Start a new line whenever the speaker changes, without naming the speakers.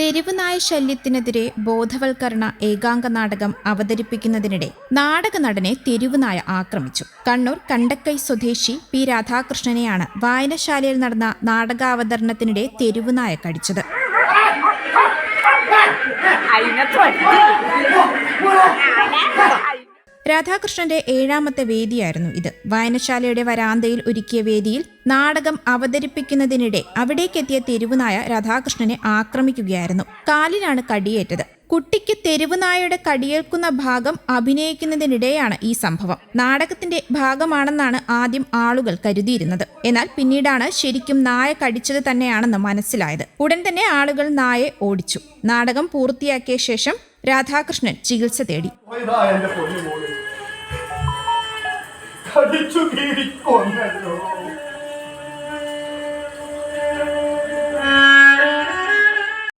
തെരുവ് നായ ശല്യത്തിനെതിരെ ബോധവൽക്കരണ ഏകാംഗ നാടകം അവതരിപ്പിക്കുന്നതിനിടെ നാടക നടനെ തെരുവ് നായ ആക്രമിച്ചു. കണ്ണൂർ കണ്ടക്കൈ സ്വദേശി പി രാധാകൃഷ്ണനെയാണ് വായനശാലയിൽ നടന്ന നാടകാവതരണത്തിനിടെ തെരുവ് നായ കടിച്ചത്. രാധാകൃഷ്ണന്റെ ഏഴാമത്തെ വേദിയായിരുന്നു ഇത്. വായനശാലയുടെ വരാന്തയിൽ ഒരുക്കിയ വേദിയിൽ നാടകം അവതരിപ്പിക്കുന്നതിനിടെ അവിടേക്കെത്തിയ തെരുവുനായ രാധാകൃഷ്ണനെ ആക്രമിക്കുകയായിരുന്നു. കാലിലാണ് കടിയേറ്റത്. കുട്ടിക്ക് തെരുവുനായയുടെ കടിയേൽക്കുന്ന ഭാഗം അഭിനയിക്കുന്നതിനിടെയാണ് ഈ സംഭവം. നാടകത്തിന്റെ ഭാഗമാണെന്നാണ് ആദ്യം ആളുകൾ കരുതിയിരുന്നത്. എന്നാൽ പിന്നീടാണ് ശരിക്കും നായ കടിച്ചത് തന്നെയാണെന്ന് മനസ്സിലായത്. ഉടൻ തന്നെ ആളുകൾ നായെ ഓടിച്ചു. നാടകം പൂർത്തിയാക്കിയ ശേഷം രാധാകൃഷ്ണൻ ചികിത്സ തേടി.
പോയതാ എന്റെ